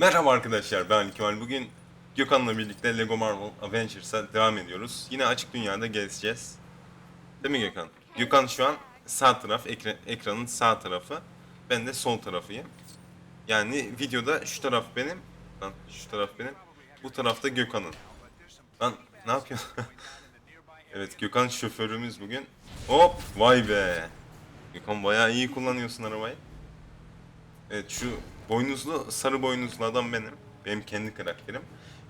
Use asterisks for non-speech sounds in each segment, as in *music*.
Merhaba arkadaşlar ben Kemal. Bugün Gökhan'la birlikte Lego Marvel Avengers'a devam ediyoruz. Yine açık dünyada gezeceğiz. Değil mi Gökhan? Gökhan şu an sağ taraf, ekra- ekranın sağ tarafı. Ben de sol tarafıyım. Yani videoda şu taraf benim. Lan şu taraf benim. Bu tarafta Gökhan'ın. Lan ne yapıyorsun? *laughs* evet Gökhan şoförümüz bugün. Hop vay be. Gökhan bayağı iyi kullanıyorsun arabayı. Evet şu boynuzlu sarı boynuzlu adam benim. Benim kendi karakterim.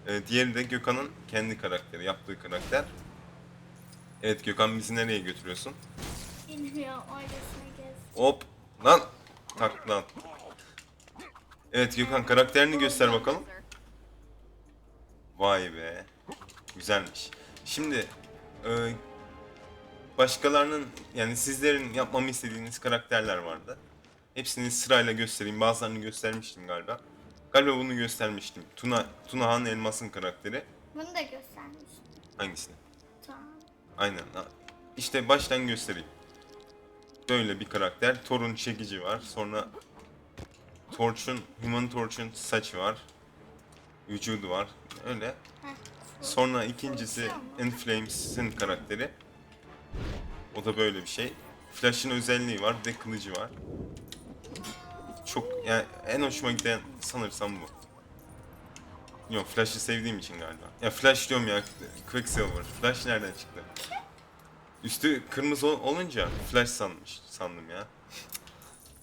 Ee, diğeri de Gökhan'ın kendi karakteri, yaptığı karakter. Evet Gökhan bizi nereye götürüyorsun? Bilmiyorum. Hop lan tak lan. Evet Gökhan karakterini göster bakalım. Vay be. Güzelmiş. Şimdi e, başkalarının yani sizlerin yapmamı istediğiniz karakterler vardı. Hepsini sırayla göstereyim. Bazılarını göstermiştim galiba. Galiba bunu göstermiştim. Tuna Tunahan Elmas'ın karakteri. Bunu da göstermiştim. Hangisini? Tamam. Aynen. İşte baştan göstereyim. Böyle bir karakter. Thor'un çekici var. Sonra Torch'un, Human Torch'un saçı var. Vücudu var. Öyle. Heh, Sonra ikincisi mu? Enflames'in karakteri. O da böyle bir şey. Flash'ın özelliği var. Bir de kılıcı var. Çok yani en hoşuma giden sanırsam bu. Yok Flash'ı sevdiğim için galiba. Ya Flash diyorum ya Quicksilver. Flash nereden çıktı? Üstü kırmızı ol- olunca Flash sanmış sandım ya.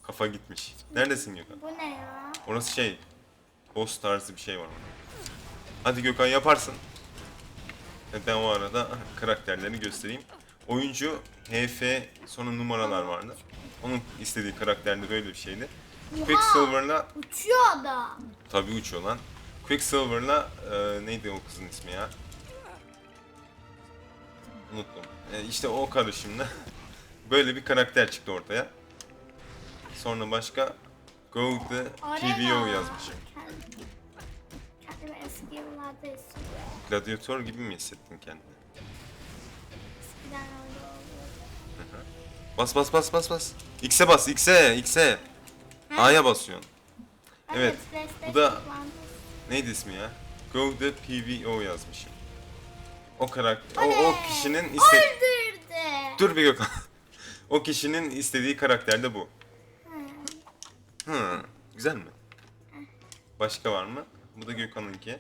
Kafa gitmiş. Neredesin Gökhan? Bu ne ya? Orası şey, boss tarzı bir şey var orada. Hadi Gökhan yaparsın. E, Ben o arada karakterlerini göstereyim. Oyuncu HF sonra numaralar vardı. Onun istediği karakterde böyle bir şeydi. Quicksilver'la Uçuyor adam. tabi uçuyor lan. Quicksilver'la e, neydi o kızın ismi ya? Unuttum. E, işte o karışımla *laughs* böyle bir karakter çıktı ortaya. Sonra başka Go the PVO yazmışım. Kendimi eski yıllarda hissediyorum. Gladyatör gibi mi hissettin kendini? Eskiden öyle oluyordu. Bas bas bas bas bas. X'e bas X'e X'e. A'ya basıyorsun. Evet, bu da-. Neydi ismi ya? Go the PVO yazmışım. O karakter, o, o Oley! kişinin iste... Öldürdü. Dur bir Gökhan. *laughs* o kişinin istediği karakter de bu. Hı. Güzel mi? Başka var mı? Bu da Gökhan'ınki.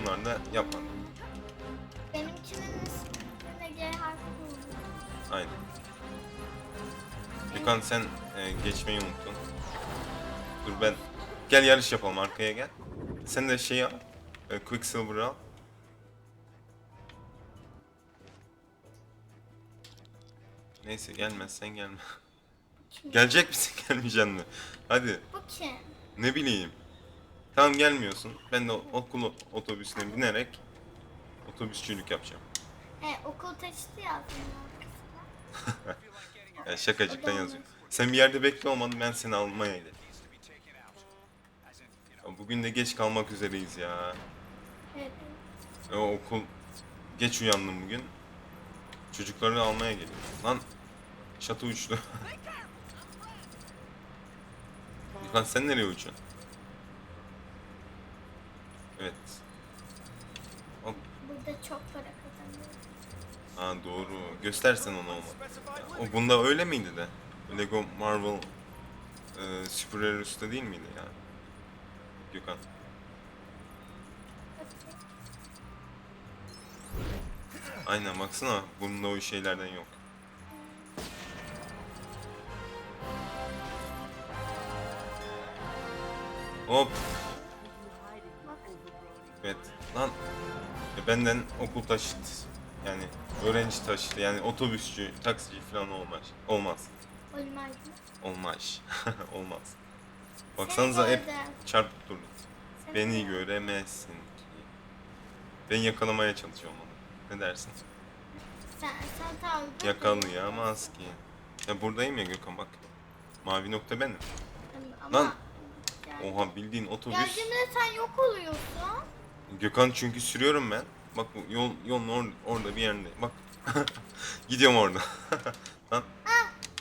Bunlar da yapmadım. Benimkinin isminde G harfi buldu. Aynen. Gökhan sen e, geçmeyi unuttun. Dur ben. Gel yarış yapalım arkaya gel. Sen de şey al. E, Quicksilver al. Neyse gelmezsen gelme. Gelecek misin *laughs* gelmeyeceksin mi? Hadi Bu kim? ne bileyim. Tamam gelmiyorsun. Ben de okul otobüsüne binerek otobüsçülük yapacağım. E, okul taşıtı yazdım. *laughs* Yani şakacıktan yazıyor. Sen bir yerde bekle olmadı ben seni almaya gidelim. Bugün de geç kalmak üzereyiz ya. Evet. E, o okul geç uyandım bugün. Çocukları almaya geliyorum. Lan çatı uçtu. *laughs* Lan sen nereye uçuyorsun? Evet. Hop. Burada çok para kazanıyoruz. Ha doğru. Göstersen onu. Ya, o bunda öyle miydi de? Lego Marvel e, Super Heroes'ta değil miydi ya? Gökhan. Aynen baksana bunda o şeylerden yok. Hop. Evet. Lan. E, benden okul taşıt. Yani öğrenci taşıtı. Yani otobüsçü, taksici falan olmaz. Olmaz. Olmaz. Olmaz. *laughs* Baksanıza hep çarpıp durdu. Beni göremezsin ki. Ben yakalamaya çalışıyorum onu. Ne dersin? Sen, sen tabii. Yakalayamaz ki. Ya buradayım ya Gökhan bak. Mavi nokta benim. Ama Lan. Yani, Oha bildiğin otobüs. Geldiğinde sen yok oluyorsun. Gökhan çünkü sürüyorum ben. Bak bu yol yolun or- orada bir yerinde. Bak. *laughs* Gidiyorum orada. *laughs* Lan.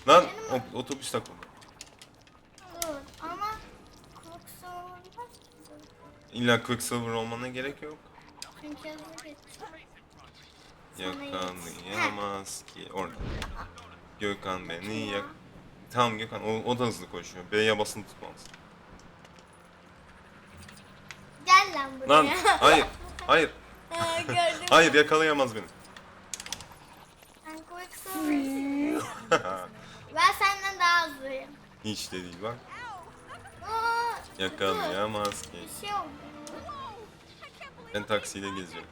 Lan benim o- otobüs takıldı. Dur ama Quicksilver İlla Quicksilver olmana gerek yok. Çünkü. Sana Yakalayamaz ki. Orada. Gökhan beni yak... Tamam Gökhan o, o da hızlı koşuyor. B'ye basılı tutmalısın. Gel lan buraya. Lan hayır. Hayır. *laughs* Gördüm. Hayır yakalayamaz beni. Ben Quicksilver'ım. *laughs* ben senden daha hızlıyım. Hiç de değil bak. Aa, Yakalayamaz ki. Bir şey oldu. Ben taksiyle geziyorum.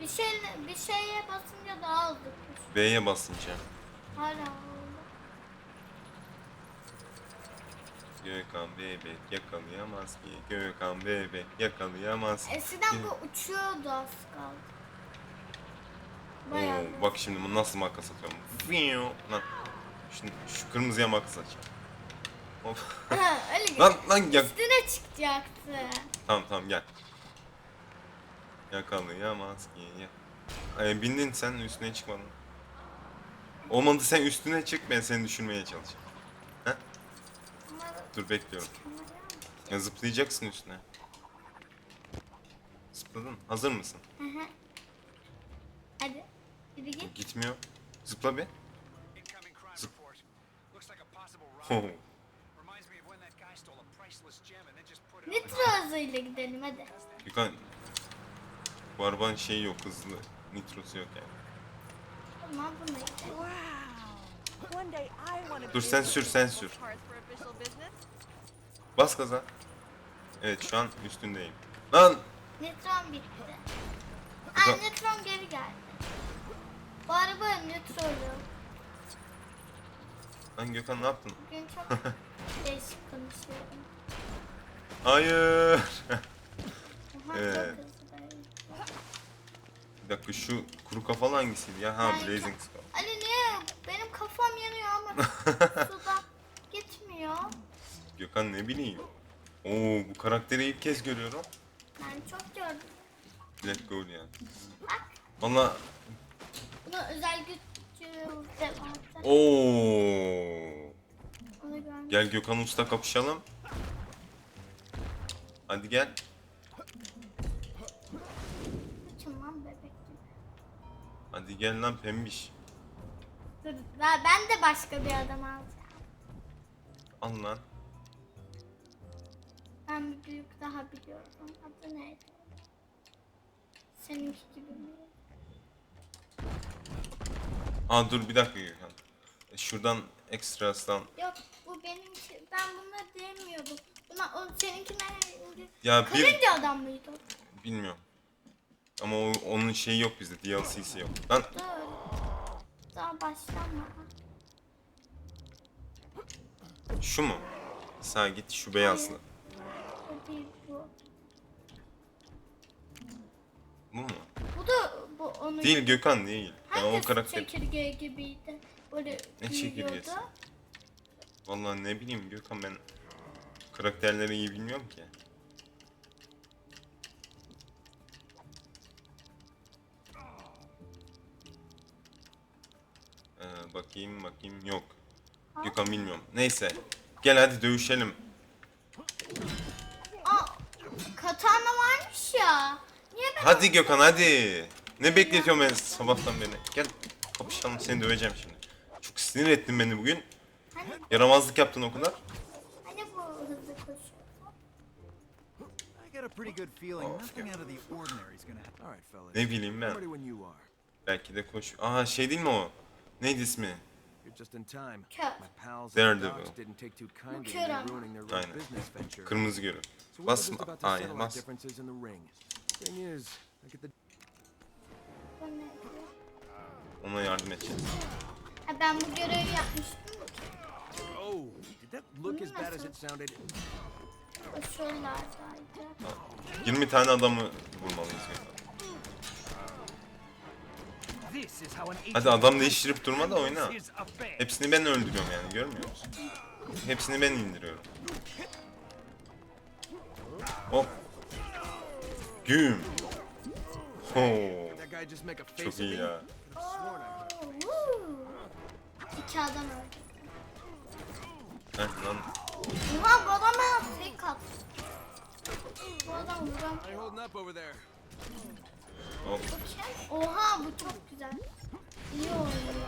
Bir şey bir şeye basınca daha hızlı koşuyor. B'ye basınca. Hala. Gökhan bebek yakalayamaz ki. Gökhan bebek yakalayamaz ki. Eskiden bu uçuyordu az kaldı. Bayağı. Oo, bak şimdi nasıl makas atıyorum. Lan. Şimdi şu kırmızıya makas atacağım. Hop. Öyle *laughs* lan lan gel. Üstüne çıkacaktı. Tamam tamam gel. Yakalayamaz ki. Ya. Ay, bindin sen üstüne çıkmadın. Olmadı sen üstüne çık ben seni düşürmeye çalışacağım. Ama Dur bekliyorum. Ya zıplayacaksın üstüne. Zıpladın. Hazır mısın? Hı hı. Hadi. Yürü git. Gitmiyor. Zıpla bir. Nitro hızıyla gidelim hadi. Yukan. Bu arabanın şeyi yok hızlı. Nitrosu yok yani. Tamam bunu gidelim. Dur, sen sür, sen sür. Bas gaza. Evet şu an üstündeyim. Lan! Nitron bitti. Nitro- Aa nitron geri geldi. Bu araba nitrolu. Lan Gökhan ne yaptın? Bugün çok *laughs* değişik konuşuyorum. Hayır. Oha, Evet. çok hızlıyım. Bir dakika şu kuru kafalı hangisiydi ya? Ha Ben- Blazing Skull. Ali niye? Benim kafam yanıyor ama *laughs* suda gitmiyor. Gökhan ne bileyim. Oo bu karakteri ilk kez görüyorum. Ben çok gördüm. Let go yani. Valla bunu özel vardı. Oo. Gel Gökhan Usta kapışalım. Hadi gel. Hadi gel lan pembiş. Dur ben de başka bir adam alacağım. Al lan. Ben bir büyük daha biliyorum. Adı neydi? Seninki gibi mi? Aa dur bir dakika Gökhan. E, Şuradan ekstrastan. Yok bu benimki. Ben bunları diyemiyordum. Buna o seninki neydi? Ya bir Karınca adam mıydı? bilmiyorum. Ama o, onun şeyi yok bizde. DLC'si yok. Lan Dur. Daha başlama. şu mu? Sağ git şu beyazlı. Bu değil bu. Bu mu? Bu da bu onun. Değil Gökhan değil. Ben o karakter. çekirge gibiydi? Böyle Ne büyüyordu. çekirgesi? Vallahi ne bileyim Gökhan ben karakterleri iyi bilmiyorum ki. Ee, bakayım bakayım yok. Gökhan bilmiyorum. Neyse. Gel hadi dövüşelim. Aa, katana varmış ya. Niye ben Hadi Gökhan hadi. Ne bekletiyorsun beni sabahtan beri? Gel kapışalım seni döveceğim şimdi. Çok sinir ettin beni bugün. Hani, Yaramazlık yaptın o kadar. hani bu hızlı koşuyor? I got a pretty good feeling nothing out of the ordinary is gonna happen. All right, fellas. Ne bileyim I'm ben. ready when you are. Belki de koş. Aa şey değil mi o? Neydi ismi? You're just in time. Kör. My pals at Daredevil. the docks didn't take too kindly Kör to me ama. ruining their Aynen. business venture. Kırmızı görü. So we're Bas just about to Aynen settle our bas. differences in the ring. Thing is, I get the? Ona yardım edeceğiz. Ha, ben bu görevi yapmıştım. Oh, did that look as bad as it sounded? Koşuyorlardaydı. 20 tane adamı vurmalıyız Gökhan. This is how an Hadi adam değiştirip durma da oyna. is a bear. Hepsini ben öldürüyorum yani görmüyor musun? Hepsini ben indiriyorum. Hop. Güm. Oo. That guy just make a face Çok at me? iyi ya. İki adam öldü. Heh, lan Oha bu adam bana tek at. Bu adam vuran. How you holding up over there? Hop. Kim? Oha bu çok güzel. İyi oynuyor.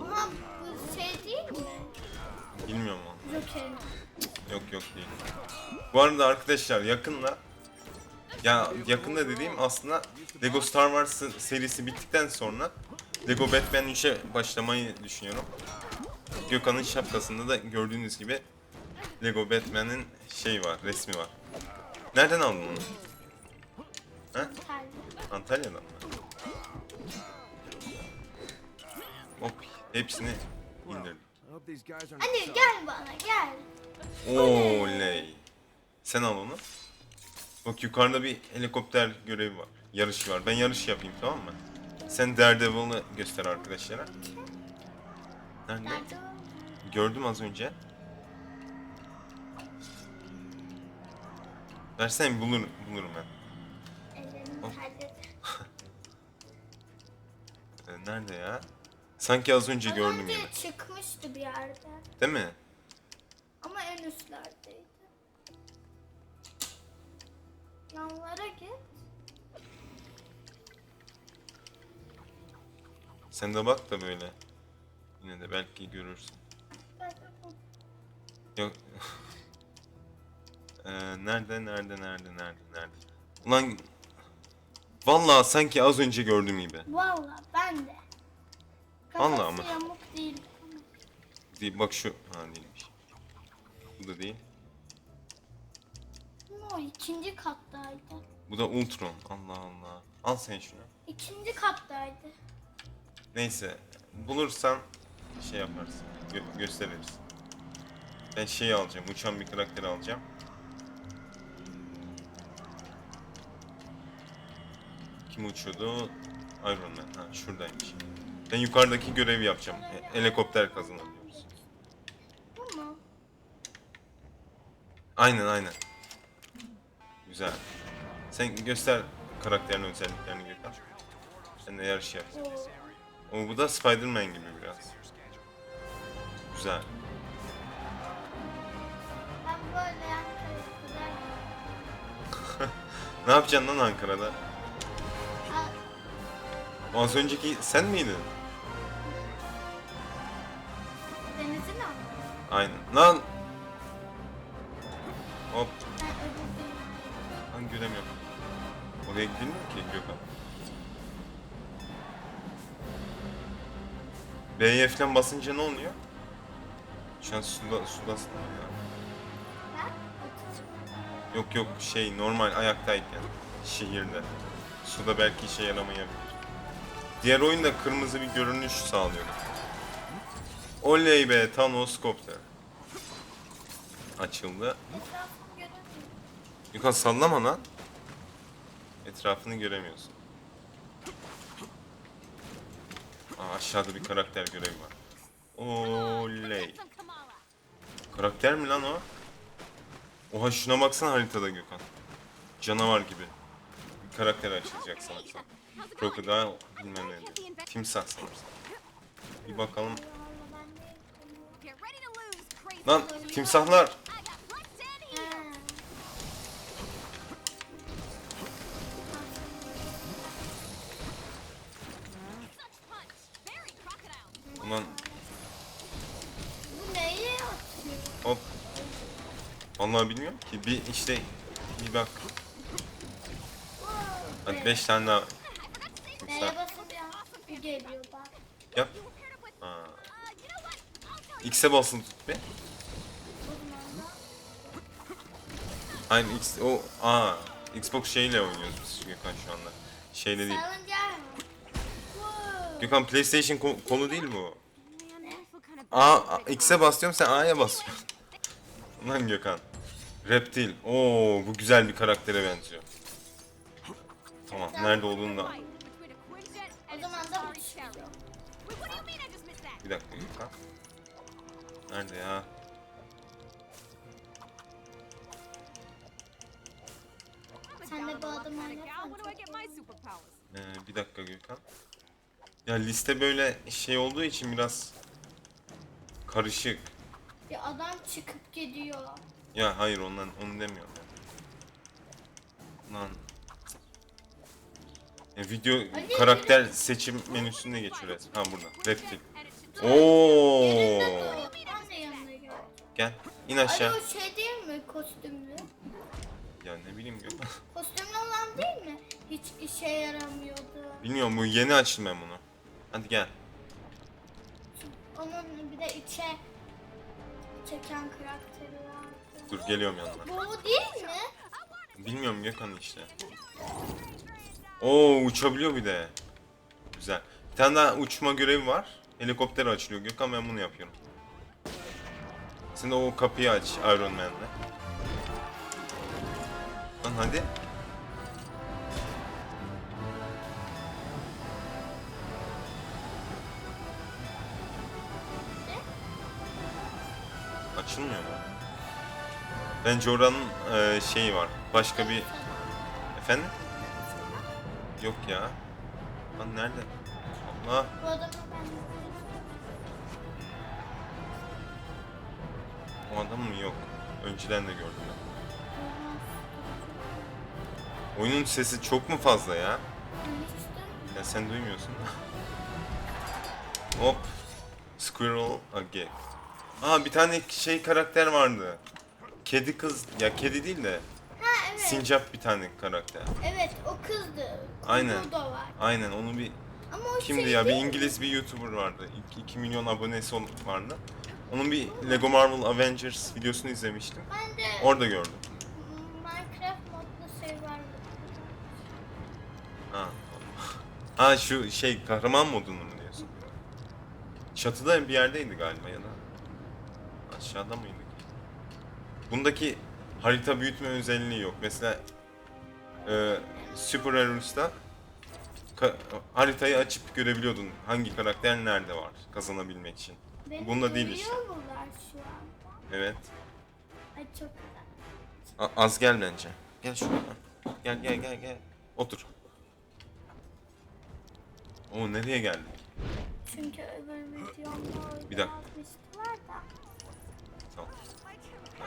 Oha bu şey değil mi? Bilmiyorum onu. Joker'in. Yok yok değil. Bu arada arkadaşlar yakında ya yakında dediğim aslında Lego Star Wars serisi bittikten sonra Lego Batman 3'e başlamayı düşünüyorum. Gökhan'ın şapkasında da gördüğünüz gibi Lego Batman'in şey var, resmi var. Nereden aldın onu? Ha? Antalya'dan mı? Hop, hepsini indirdim. Hadi gel bana gel. Oley. Sen al onu. Bak yukarıda bir helikopter görevi var. Yarış var. Ben yarış yapayım tamam mı? Sen Daredevil'ı göster arkadaşlara. Nerede? Gördüm az önce. Versene bulur, bulurum ben. Ee, *laughs* Nerede ya? Sanki az önce Az gördüm önce gibi. çıkmıştı bir yerde. Değil mi? Ama en üstlerdeydi. Yanlara git. Sen de bak da böyle. Yine de belki görürsün. Yok. *laughs* Ee, nerede, nerede, nerede, nerede, nerede? Ulan Vallahi sanki az önce gördüğüm gibi. Valla ben de. Vallahi Kafası ama. yamuk değil. Değil, bak şu. Ha değilmiş. Bu da değil. O ikinci kattaydı. Bu da Ultron. Allah Allah. Al sen şunu. İkinci kattaydı. Neyse. Bulursan şey yaparsın. Gö- gösteririz. Ben şeyi alacağım. Uçan bir karakteri alacağım. Kim uçuyordu? Iron Man. Ha şuradaymış. Ben yukarıdaki görevi yapacağım. E- helikopter kazanabiliyoruz. Bu mu? Aynen aynen. Güzel. Sen göster karakterin özelliklerini Gökhan. Sen de yarış yap. O bu da Spider-Man gibi biraz. Güzel. Ben böyle yan kadar. *laughs* Ne yapacaksın lan Ankara'da? Az önceki sen miydin? Denizin ama. Aynen. Lan! Oraya gidilmiyor ki Gökhan. B'ye falan basınca ne oluyor? Şu an suda, sudasın ya. Yok yok şey normal ayaktayken şehirde. Suda belki işe yaramayabilir. Diğer oyunda kırmızı bir görünüş sağlıyor. Oley be Thanos kopter. Açıldı. Yukarı sallama lan. Etrafını göremiyorsun. Aa, aşağıda bir karakter görevi var. Oley. Karakter mi lan o? Oha şuna baksana haritada Gökhan. Canavar gibi. Bir karakter açılacak sanırsam. Crocodile bilmem ne diyor. Bir bakalım. Valla ben ki. Bir işte bir bak. Hadi 5 tane daha. Neye geliyor bak. Yap. Ha. X'e basın tut bir. Hayır X o aa Xbox şeyle oynuyoruz biz Gökhan şu anda. Şeyle değil. Wow. Gökhan PlayStation ko- konu değil of A, A X'e basıyorum sen A'ya basıyorsun. *laughs* Lan Gökhan. Reptil. Oo bu güzel bir karaktere benziyor. Tamam nerede olduğunu da. O zaman da bu? Bir dakika. Nerede ya? Sen de bu adamı? Ee, bir dakika Gökhan. Ya liste böyle şey olduğu için biraz karışık. Ya adam çıkıp gidiyor. Ya hayır ondan onu demiyorum. Lan. Ya video karakter seçim menüsünde geçiyor resmen. Ha burada. Reptil. Oo. Gel. İn aşağı. o şey değil mi kostümlü? Ya ne bileyim ya. *laughs* Kostümlü olan değil mi? Hiç işe yaramıyordu. Bilmiyorum bu yeni açtım ben bunu. Hadi gel. Onun bir de içe çeken karakteri. Dur geliyorum yanına. Bu değil mi? Bilmiyorum Gökhan işte. Oo uçabiliyor bir de. Güzel. Bir tane daha uçma görevi var. Helikopter açılıyor. Gökhan ben bunu yapıyorum. Sen de o kapıyı aç Iron Man'le. Lan hadi. Açılmıyor mu? Bence oranın e, şeyi var. Başka bir... Efendim? Yok ya. Lan nerede? Allah. O adam mı? Yok. Önceden de gördüm ben. Oyunun sesi çok mu fazla ya? Ya sen duymuyorsun. *laughs* Hop. Squirrel again. Aa bir tane şey karakter vardı. Kedi kız. Ya kedi değil de. Ha evet. Sincap bir tane karakter. Evet o kızdı. Aynen. Da var. Aynen onu bir Ama o Kimdi şey ya? Bir değil mi? İngiliz bir YouTuber vardı. 2 milyon abonesi ol- vardı. Onun bir Lego Marvel Avengers videosunu izlemiştim. Ben de Orada gördüm. Minecraft modlu şey var. Ha. Ha şu şey kahraman modunu mu diyorsun? Çatıda bir yerdeydi galiba ya da. Aşağıda mıydı? Bundaki harita büyütme özelliği yok. Mesela e, Super Heroes'ta ka- haritayı açıp görebiliyordun hangi karakter nerede var kazanabilmek için. Beni Bunda değil işte. şu an. Evet. Ay çok güzel. A- az gel bence. Gel şuraya. Gel gel gel gel. Otur. O nereye geldik? Çünkü öbür videomda Bir dakika. yazmıştılar da.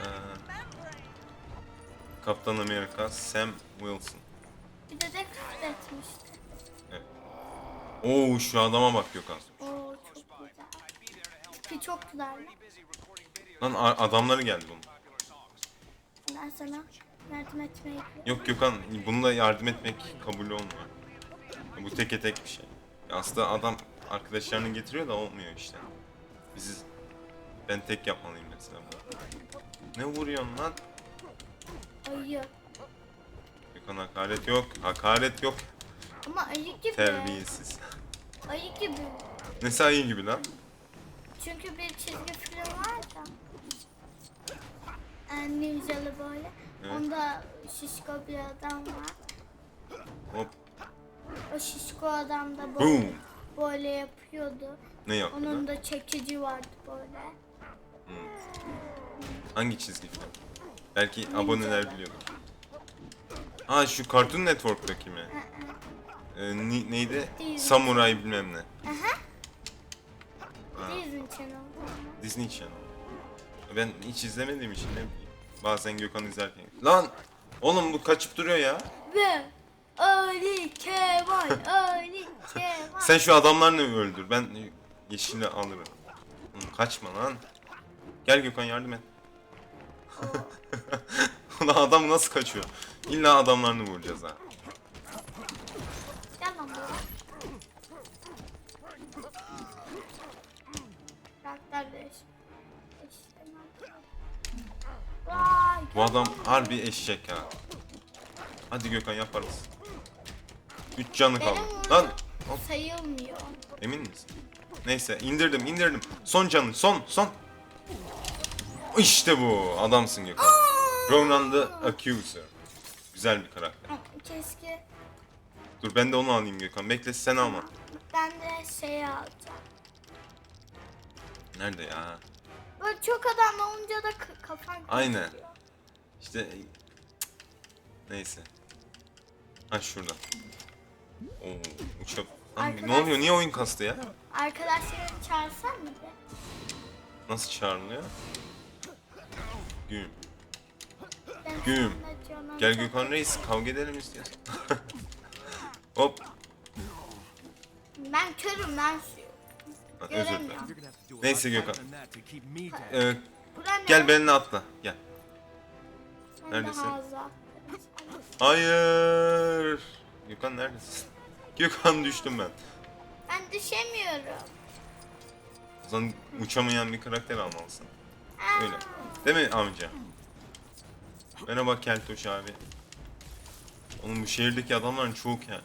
Ee, Kaptan Amerika Sam Wilson. Bir de de küfretmişti. Oo şu adama bak Gökhan. Oo çok güzel. Ki çok güzel. Lan a- adamları geldi bunun. Ben sana yardım etmeyi Yok Gökhan bununla yardım etmek kabul olmuyor. Bu teke tek bir şey. Aslında adam arkadaşlarını getiriyor da olmuyor işte. Biz ben tek yapmalıyım mesela. Ne vuruyorsun lan? Ayı. Gökhan hakaret yok. Hakaret yok. Ama ayı gibi. Terbiyesiz. Ayı gibi. Nesi ayı gibi lan? Çünkü bir çizgi film var da. Yani ninjalı böyle. Evet. Onda şişko bir adam var. Hop. O şişko adam da Boom. böyle, böyle yapıyordu. Ne yapıyor? Onun da çekici vardı böyle. Hangi çizgi film? Belki aboneler biliyordur. Ha şu Cartoon Network'taki mi? Ee, ni- neydi? Samuray bilmem ne. Aha. Disney Channel. Disney Channel. Ben hiç izlemediğim için ne bileyim. Bazen Gökhan izlerken. Lan! Oğlum bu kaçıp duruyor ya. Ve Ali Kemal, Ali Kemal. Sen şu adamlarını öldür. Ben yeşili alırım. Kaçma lan. Gel Gökhan yardım et. *laughs* Ulan adam nasıl kaçıyor? İlla adamlarını vuracağız ha. Gel lan buraya. Karakter değiş. Vay. Bu adam harbi eşek ha. Hadi Gökhan yaparız. 3 canı kaldı. Benim Lan sayılmıyor. emin misin? Neyse indirdim indirdim. Son canı son son. İşte bu adamsın Gökhan. Ronan the Accuser. Güzel bir karakter. Keşke Dur ben de onu alayım Gökhan. Bekle sen alma. ben de şey alacağım. Nerede ya? Böyle çok adam olunca da k- kafan Aynen. karışıyor. İşte cık. neyse. Ha şurada. Oo uçak. Lan, ne Arkadaş- oluyor? Niye oyun kastı ya? Arkadaşlarını çağırsan mı be? Nasıl çağrılıyor? Güm. Güm. Gel Gökhan Reis kavga edelim istiyorsan. *laughs* Hop. Ben körüm ben. Ha, Özür dilerim. Göremiyorum. Neyse Gökhan. Ee, gel benimle atla. Gel. Neredesin? Hayır. Gökhan neredesin? *laughs* Gökhan düştüm ben. Ben düşemiyorum. O zaman uçamayan bir karakter almalısın. Aa, Öyle. Değil mi amca? Merhaba Keltoş abi. Oğlum bu şehirdeki adamların çok yani.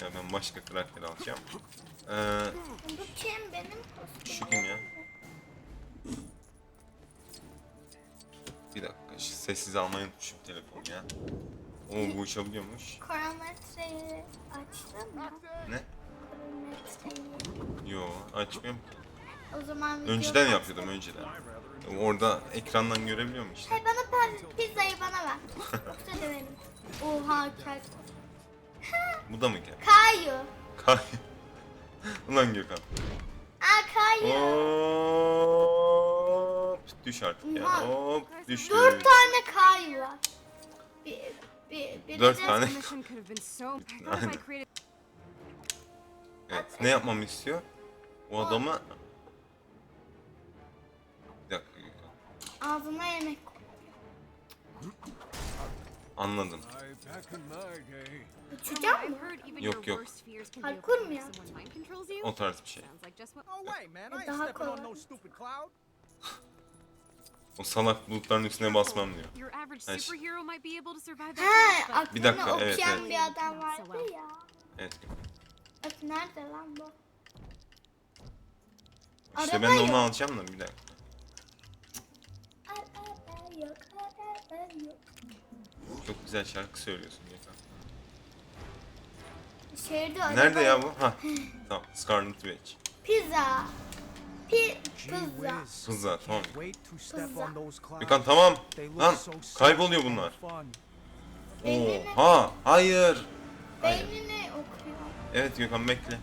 Ya ben başka karakter alacağım. Ee, Bu kim benim kostümüm? şu kim ya? Bir dakika şu sessiz almayı unutmuşum telefonu ya. Oo bu uçabiliyormuş. Kronometreyi açtın mı? Ne? Kronometreyi. Yo açmıyorum. O zaman Önceden kaç yapıyordum önceden. Orada ekrandan görebiliyorum işte. Hey bana pa- pizzayı bana ver. Yoksa döverim. Oha kel. Bu da mı gel? Kayu. Kay. Ulan Gökhan. Aa kayu. Hop düş artık ya. Hop düştü. Dört tane kayu var. Bir, bir, biri Dört tane. This mission could have been so. I thought if Aynen. I created. Evet. Ne yapmamı istiyor? O adama... Ağzına yemek koy. Anladım. Uçacak I've mı? Yok, yok. Parkur mu ya? O tarz bir şey. Daha kolay. no stupid cloud. O salak bulutların üstüne basmam diyor. He, but Bir dakika, aklını evet, okuyan evet. bir adam vardı ya. Evet. Bak nerede lan bu? İşte ben de onu yok. alacağım da bir dakika. Yok, yok. Çok güzel şarkı söylüyorsun Gökhan. Şehirde araba Nerede ya bu? Ha. Tamam. Scarlet Witch. Pizza. Pi pizza. Pizza tamam. Gökhan tamam. Lan kayboluyor bunlar. Beynini- Oha. Hayır. Hayır. Beynini okuyor. Evet Gökhan bekle.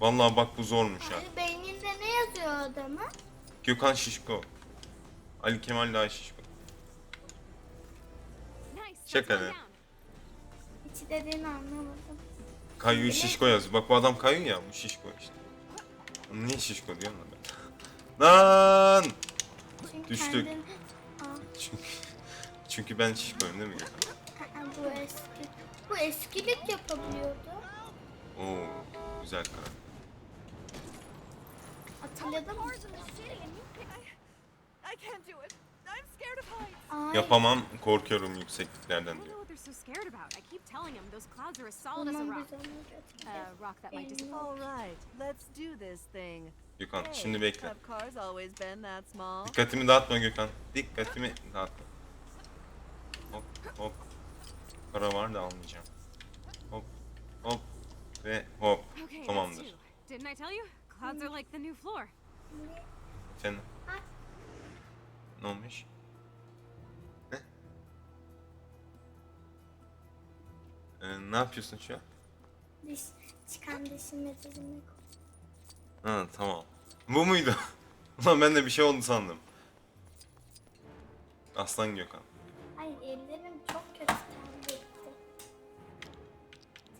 Vallahi bak bu zormuş ha. Hani beyninde ne yazıyor adamın? Gökhan Şişko. Ali Kemal. Check let's go it. down. Hiç dediğini anlamadım. Kayu Şişko yazıyor. Bak bu adam Kayu ya bu Şişko işte. Niye Şişko diyorum da ben? Lan! Çünkü Düştük. kendin... Aa, Çünkü çünkü ben Şişko'yum değil mi aa, bu eski. Bu eskilik yapabiliyordu. Oo, güzel karar. Hatırladın mı? Yapamam, korkuyorum yüksekliklerden diyor. know what they're so scared about. I keep telling them those clouds are as solid as a Bundan rock. biz onu götüreceğiz. A rock that might disappear. All right, let's do this thing. Gökhan şimdi bekle. Dikkatimi dağıtma Gökhan. Dikkatimi dağıtma. Hop hop. Para var da almayacağım. Hop hop ve hop. Tamamdır. two. Didn't I tell you? Clouds are like the new floor. Efendim? Ne olmuş? Ne? Ee, ne yapıyorsun şu an? Diş, çıkan dişimi dizime koy. Ha tamam. Bu muydu? *laughs* Ulan ben de bir şey oldu sandım. Aslan Gökhan. Ay ellerim çok kötü kendi.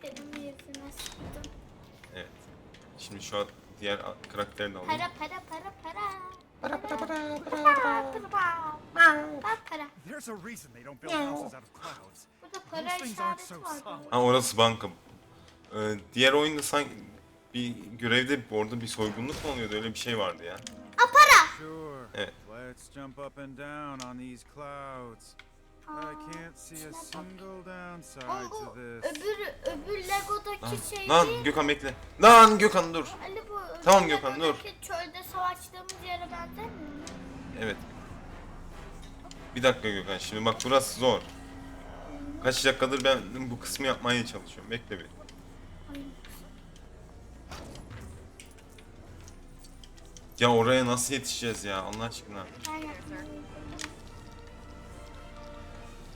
Senin yüzüne sıktım. Evet. Şimdi şu an diğer karakteri de alayım. Para para para para. There's a reason they don't build houses out of clouds. Burada para Those things aren't işareti so var. solid. Ha orası banka. Ee, diğer oyunda sanki bir görevde orada bir soygunluk mu oluyordu öyle bir şey vardı ya. Aa para. Evet. Let's jump up and down on these clouds. I can't see a single downside Oğlum to bu this. öbür öbür Lego'daki Lan, şey lan değil. Gökhan bekle. Lan Gökhan dur. Ali bu öbür Tamam Gökhan, dur. Lego'daki çölde savaştığımız yere benzemiyor mu? Evet. Bir dakika Gökhan şimdi bak burası zor. Kaç dakikadır ben bu kısmı yapmaya çalışıyorum. Bekle bir. Ya oraya nasıl yetişeceğiz ya Allah aşkına. ben.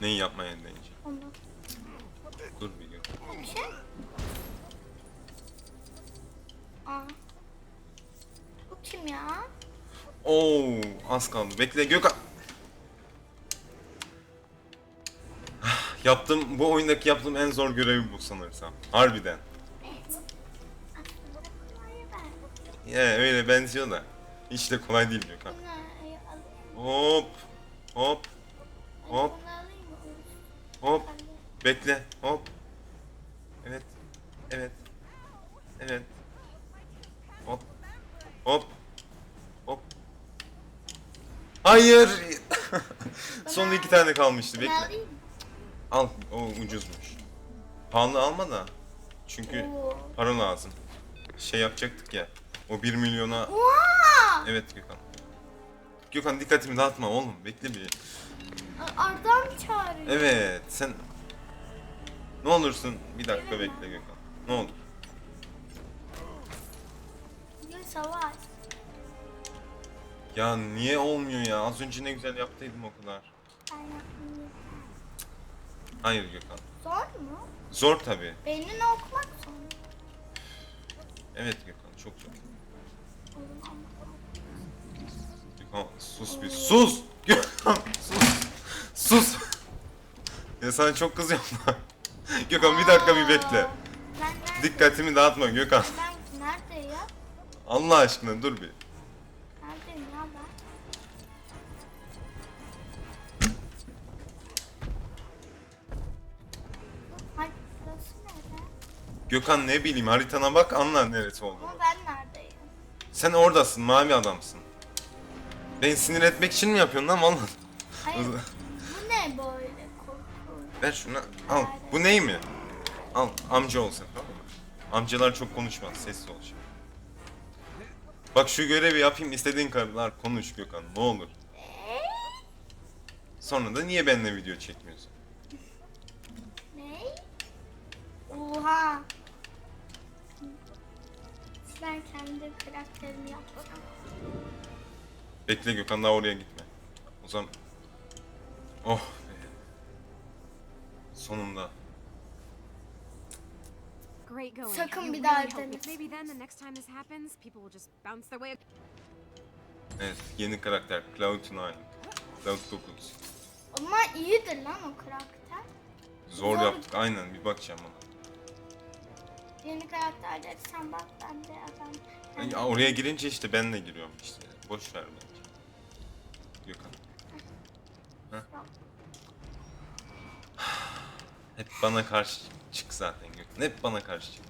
Neyi yapmaya deneyeceğim? Onu. Dur bir. Bir şey. Aa. Bu kim ya? Oo, az kaldı. Bekle Gökhan. Ah, Yaptığım bu oyundaki yaptığım en zor görevi bu sanırsam. Harbiden. Evet. Aslında kolay ben. Ya öyle benziyor da. Hiç de kolay değil Gökhan. Hop. Hop. Hop. Mı? Hop. Bekle. Hop. Evet. Evet. Evet. Hop. Hop. Hop. Hayır. *laughs* Son iki tane kalmıştı. Bekle. alayım? Al. O ucuzmuş. Pahalı alma da. Çünkü Oo. para lazım. Şey yapacaktık ya. O 1 milyona... Oha! Evet Gökhan. Gökhan dikkatimi dağıtma oğlum. Bekle bir. Arda'm çağırıyor. Evet sen... Ne olursun bir dakika bekle Gökhan. Ne olur. Bugün savaş. Ya niye olmuyor ya? Az önce ne güzel yaptıydım o kadar. Ben yapmayayım. Hayır Gökhan. Zor mu? Zor tabi. Beynini okumak zor. Evet Gökhan çok zor. Gökhan sus bir sus! Gökhan sus! Sus! *laughs* ya sana çok kızıyorum da. *laughs* Gökhan bir dakika bir bekle. Aa, Ben nerede? Dikkatimi dağıtma Gökhan. Ben nerede ya? Allah aşkına dur bir. Neredeyim ya ben? Burası nerede? Gökhan ne bileyim haritana bak anla neresi olduğunu. Ama ben neredeyim? Sen oradasın mavi adamsın. Beni sinir etmek için mi yapıyorsun lan vallahi? Hayır. *laughs* bu ne böyle korkunç? Ver şunu al. Bu ney mi? Al amca olsun tamam mı? Amcalar çok konuşmaz sessiz ol şimdi. Bak şu görevi yapayım istediğin kadar konuş Gökhan ne olur. Sonra da niye benimle video çekmiyorsun? Ne? Oha. Ben kendi karakterimi yapacağım. Bekle Gökhan daha oraya gitme. O zaman... Oh. Sonunda. Great going. Sakın bir daha really helped me. deniz. Maybe then the next time this happens, people will just bounce their way. Evet yeni karakter Cloud9. Cloud 9. Ama iyidir lan o karakter. Zor Zor. yaptık aynen bir bakacağım ona. Yeni karakterleri sen bak ben de adam. Ben Ya oraya girince işte ben de giriyorum işte. Boş ver bence. Gökhan. Heh. Hep bana karşı çık zaten Gökhan. Hep bana karşı çık.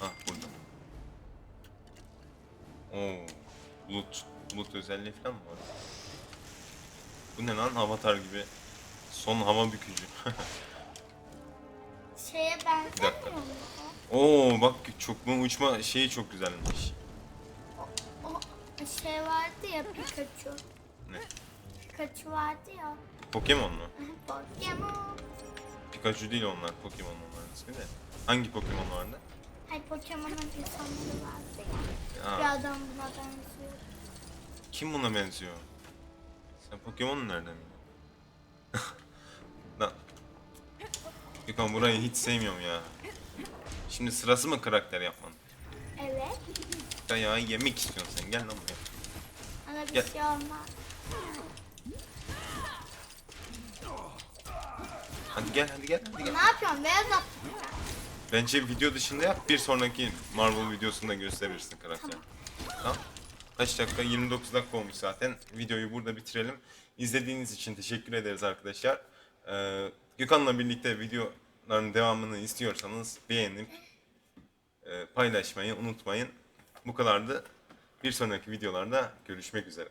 Ah burada. Oo. Bulut. Bulut özelliği falan mı var? Bu ne lan avatar gibi. Son hava bükücü. *laughs* Şeye benzemiyor mu? Oo bak çokluğun uçma şeyi çok güzelmiş. O, o şey vardı ya Pikachu. Ne? Pikachu vardı ya. Pokemon mu? Pokemon. Pikachu değil onlar. Pokemon onların ismi de. Hangi Pokemon vardı? Hay Pokemon'un insanları vardı ya. Ya, Bir adam buna benziyor. kim buna benziyor? Sen Pokemon'u nereden biliyorsun? *laughs* Lan. Gökhan burayı hiç sevmiyorum ya. Şimdi sırası mı karakter yapmanın? Evet. Dayağı yemek istiyorsun sen. Gel lan buraya. Ona bir Gel. şey olmaz. Hadi gel hadi gel hadi gel. Ne yapıyorsun? Beyaz attın. Bence video dışında yap. Bir sonraki Marvel videosunda gösterirsin karakteri. Tamam. Kaç dakika? 29 dakika olmuş zaten. Videoyu burada bitirelim. İzlediğiniz için teşekkür ederiz arkadaşlar. Ee, Gökhan'la birlikte videoların devamını istiyorsanız beğenip e, paylaşmayı unutmayın. Bu kadardı. Bir sonraki videolarda görüşmek üzere.